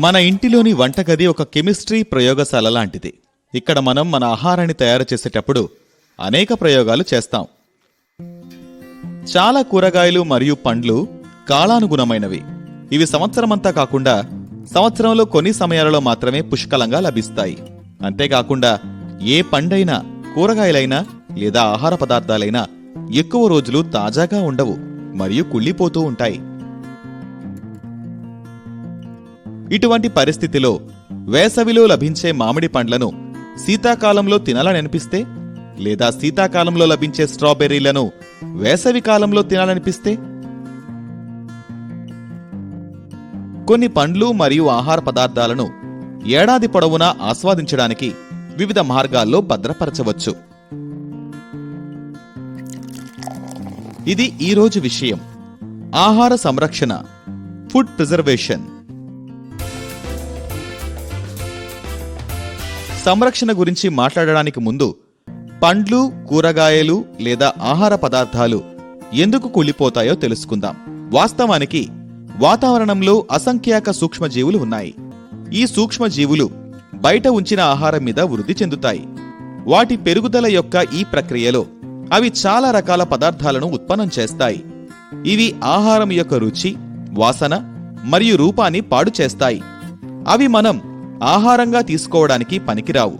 మన ఇంటిలోని వంటగది ఒక కెమిస్ట్రీ ప్రయోగశాల లాంటిది. ఇక్కడ మనం మన ఆహారాన్ని తయారు చేసేటప్పుడు అనేక ప్రయోగాలు చేస్తాం. చాలా కూరగాయలు మరియు పండ్లు కాలానుగుణమైనవి. ఇవి సంవత్సరమంతా కాకుండా సంవత్సరంలో కొన్ని సమయాలలో మాత్రమే పుష్కలంగా లభిస్తాయి. అంతేకాకుండా ఏ పండైనా కూరగాయలైనా లేదా ఆహార పదార్థాలైనా ఎక్కువ రోజులు తాజాగా ఉండవు మరియు కుళ్ళిపోతూ ఉంటాయి. ఇటువంటి పరిస్థితిలో వేసవిలో లభించే మామిడి పండ్లను శీతాకాలంలో తినాలనిపిస్తే లేదా శీతాకాలంలో లభించే స్ట్రాబెర్రీలను వేసవి కాలంలో తినాలనిపిస్తే? కొన్ని పండ్లు మరియు ఆహార పదార్థాలను ఏడాది పొడవునా ఆస్వాదించడానికి వివిధ మార్గాల్లో భద్రపరచవచ్చు. ఇది ఈరోజు విషయం. ఆహార సంరక్షణ ఫుడ్ ప్రిజర్వేషన్. సంరక్షణ గురించి మాట్లాడడానికి ముందు పండ్లు కూరగాయలు లేదా ఆహార పదార్థాలు ఎందుకు కుళ్ళిపోతాయో తెలుసుకుందాం. వాస్తవానికి వాతావరణంలో అసంఖ్యాక సూక్ష్మజీవులు ఉన్నాయి. ఈ సూక్ష్మజీవులు బయట ఉంచిన ఆహారం మీద వృద్ధి చెందుతాయి. వాటి పెరుగుదల యొక్క ఈ ప్రక్రియలో అవి చాలా రకాల పదార్థాలను ఉత్పన్నం చేస్తాయి. ఇవి ఆహారం యొక్క రుచి వాసన మరియు రూపాన్ని పాడు చేస్తాయి. అవి మనం ఆహారంగా తీసుకోవడానికి పనికిరావు.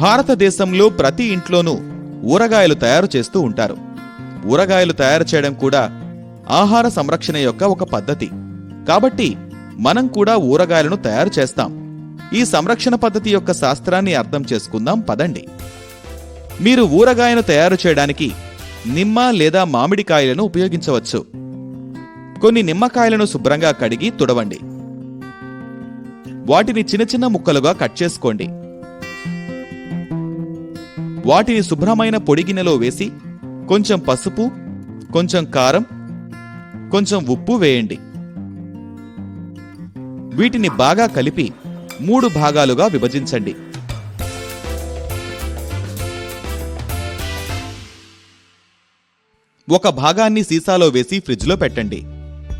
భారతదేశంలో ప్రతి ఇంట్లోనూ ఊరగాయలు తయారు చేస్తూ ఉంటారు. ఊరగాయలు తయారు చేయడం కూడా ఆహార సంరక్షణ యొక్క ఒక పద్ధతి. కాబట్టి మనం కూడా ఊరగాయలను తయారు చేస్తాం. ఈ సంరక్షణ పద్ధతి యొక్క శాస్త్రాన్ని అర్థం చేసుకుందాం పదండి. మీరు ఊరగాయను తయారు చేయడానికి నిమ్మ లేదా మామిడికాయలను ఉపయోగించవచ్చు. కొన్ని నిమ్మకాయలను శుభ్రంగా కడిగి తుడవండి. వాటిని చిన్న చిన్న ముక్కలుగా కట్ చేసుకోండి. వాటిని శుభ్రమైన పొడి గిన్నెలో వేసి కొంచెం పసుపు కొంచెం కారం కొంచెం ఉప్పు వేయండి. వీటిని బాగా కలిపి మూడు భాగాలుగా విభజించండి. ఒక భాగాన్ని సీసాలో వేసి ఫ్రిడ్జ్లో పెట్టండి.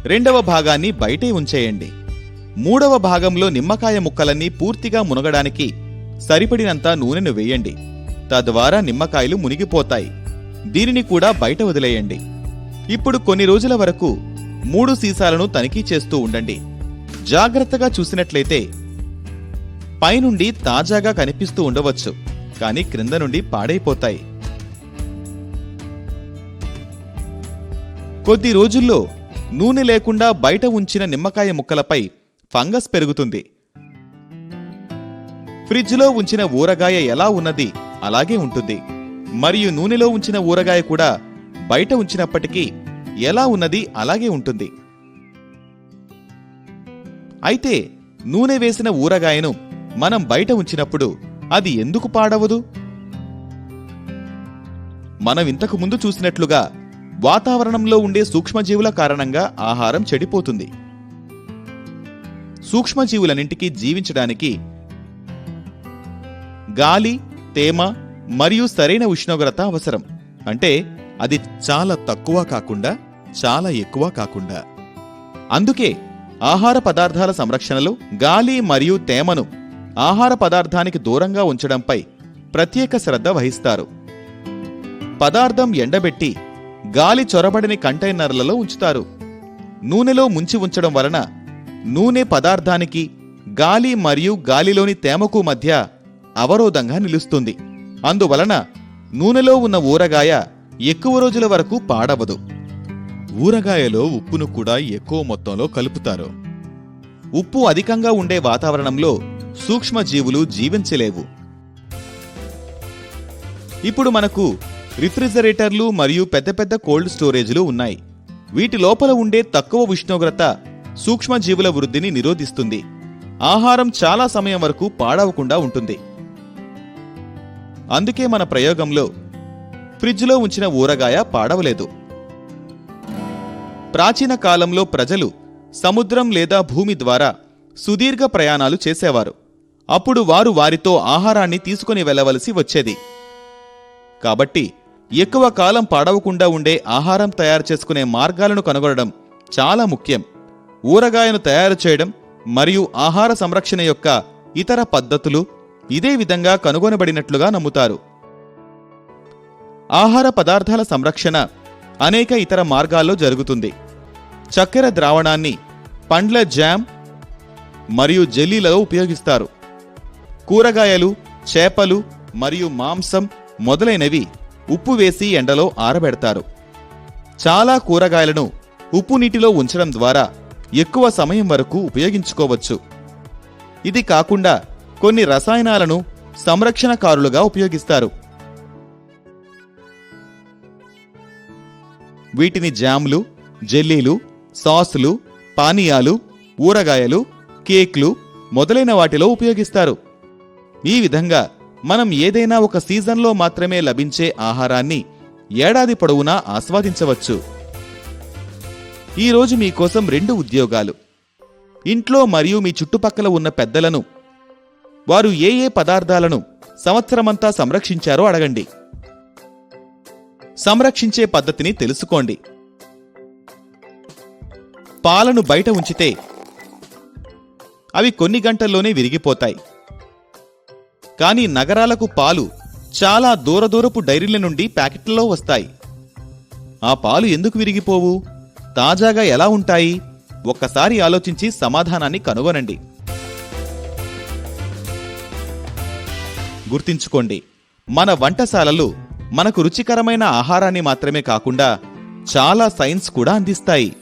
రెండవ భాగాన్ని బయటే ఉంచేయండి. మూడవ భాగంలో నిమ్మకాయ ముక్కలన్నీ పూర్తిగా మునగడానికి సరిపడినంత నూనెను వేయండి. తద్వారా నిమ్మకాయలు మునిగిపోతాయి. దీనిని కూడా బయట వదిలేయండి. ఇప్పుడు కొన్ని రోజుల వరకు మూడు సీసాలను తనిఖీ చేస్తూ ఉండండి. జాగ్రత్తగా చూసినట్లయితే పైనుండి తాజాగా కనిపిస్తూ ఉండవచ్చు కానీ క్రింద నుండి పాడైపోతాయి. కొద్ది రోజుల్లో నూనె లేకుండా బయట ఉంచిన నిమ్మకాయ ముక్కలపై ఫంగస్ పెరుగుతుంది. ఫ్రిడ్జ్లో ఉంచిన ఊరగాయ ఎలా ఉన్నది అలాగే ఉంటుంది. మరియు నూనెలో ఉంచిన ఊరగాయ కూడా బయట ఉంచినప్పటికీ ఎలా ఉన్నది అలాగే ఉంటుంది. అయితే నూనె వేసిన ఊరగాయను మనం బయట ఉంచినప్పుడు అది ఎందుకు పాడవదు? మనం ఇంతకు ముందు చూసినట్లుగా వాతావరణంలో ఉండే సూక్ష్మజీవుల కారణంగా ఆహారం చెడిపోతుంది. సూక్ష్మజీవులన్నింటికీ జీవించడానికి గాలి తేమ మరియు సరైన ఉష్ణోగ్రత అవసరం. అంటే అది చాలా తక్కువ కాకుండా చాలా ఎక్కువ కాకుండా. అందుకే ఆహార పదార్థాల సంరక్షణలో గాలి మరియు తేమను ఆహార పదార్థానికి దూరంగా ఉంచడంపై ప్రత్యేక శ్రద్ధ వహిస్తారు. పదార్థం ఎండబెట్టి గాలి చొరబడిని కంటైనర్లలో ఉంచుతారు. నూనెలో ముంచి ఉంచడం వలన నూనె పదార్థానికి గాలి మరియు గాలిలోని తేమకు మధ్య అవరోధంగా నిలుస్తుంది. అందువలన నూనెలో ఉన్న ఊరగాయ ఎక్కువ రోజుల వరకు పాడవదు. ఊరగాయలో ఉప్పును కూడా ఎక్కువ మొత్తంలో కలుపుతారు. ఉప్పు అధికంగా ఉండే వాతావరణంలో సూక్ష్మజీవులు జీవించలేవు. ఇప్పుడు మనకు రిఫ్రిజరేటర్లు మరియు పెద్ద పెద్ద కోల్డ్ స్టోరేజ్లు ఉన్నాయి. వీటి లోపల ఉండే తక్కువ ఉష్ణోగ్రత సూక్ష్మజీవుల వృద్ధిని నిరోధిస్తుంది. ఆహారం చాలా సమయం వరకు పాడవకుండా ఉంటుంది. అందుకే మన ప్రయోగంలో ఫ్రిడ్జ్లో ఉంచిన ఊరగాయ పాడవలేదు. ప్రాచీన కాలంలో ప్రజలు సముద్రం లేదా భూమి ద్వారా సుదీర్ఘ ప్రయాణాలు చేసేవారు. అప్పుడు వారు వారితో ఆహారాన్ని తీసుకుని వెళ్ళవలసి వచ్చేది. కాబట్టి ఎక్కువ కాలం పాడవకుండా ఉండే ఆహారం తయారు చేసుకునే మార్గాలను కనుగొనడం చాలా ముఖ్యం. ఊరగాయను తయారు చేయడం మరియు ఆహార సంరక్షణ యొక్క ఇతర పద్ధతులు ఇదే విధంగా కనుగొనబడినట్లుగా నమ్ముతారు. ఆహార పదార్థాల సంరక్షణ అనేక ఇతర మార్గాల్లో జరుగుతుంది. చక్కెర ద్రావణాన్ని పండ్ల జామ్ మరియు జెల్లీలలో ఉపయోగిస్తారు. కూరగాయలు చేపలు మరియు మాంసం మొదలైనవి ఉప్పు వేసి ఎండలో ఆరబెడతారు. చాలా కూరగాయలను ఉప్పు నీటిలో ఉంచడం ద్వారా ఎక్కువ సమయం వరకు ఉపయోగించుకోవచ్చు. ఇది కాకుండా కొన్ని రసాయనాలను సంరక్షణకారులుగా ఉపయోగిస్తారు. వీటిని జామ్లు జెల్లీలు సాసులు పానీయాలు ఊరగాయలు కేక్లు మొదలైన వాటిలో ఉపయోగిస్తారు. ఈ విధంగా మనం ఏదైనా ఒక సీజన్లో మాత్రమే లభించే ఆహారాన్ని ఏడాది పొడవునా ఆస్వాదించవచ్చు. ఈరోజు మీకోసం రెండు ఉద్యోగాలు. ఇంట్లో మరియు మీ చుట్టుపక్కల ఉన్న పెద్దలను వారు ఏ ఏ పదార్థాలను సంవత్సరమంతా సంరక్షించారో అడగండి. సంరక్షించే పద్ధతిని తెలుసుకోండి. పాలను బయట ఉంచితే అవి కొన్ని గంటల్లోనే విరిగిపోతాయి. కానీ నగరాలకు పాలు చాలా దూరదూరపు డైరీల నుండి ప్యాకెట్లలో వస్తాయి. ఆ పాలు ఎందుకు విరిగిపోవు? తాజాగా ఎలా ఉంటాయి? ఒక్కసారి ఆలోచించి సమాధానాన్ని కనుగొనండి. గుర్తించుకోండి మన వంటశాలలు మనకు రుచికరమైన ఆహారాన్ని మాత్రమే కాకుండా చాలా సైన్స్ కూడా అందిస్తాయి.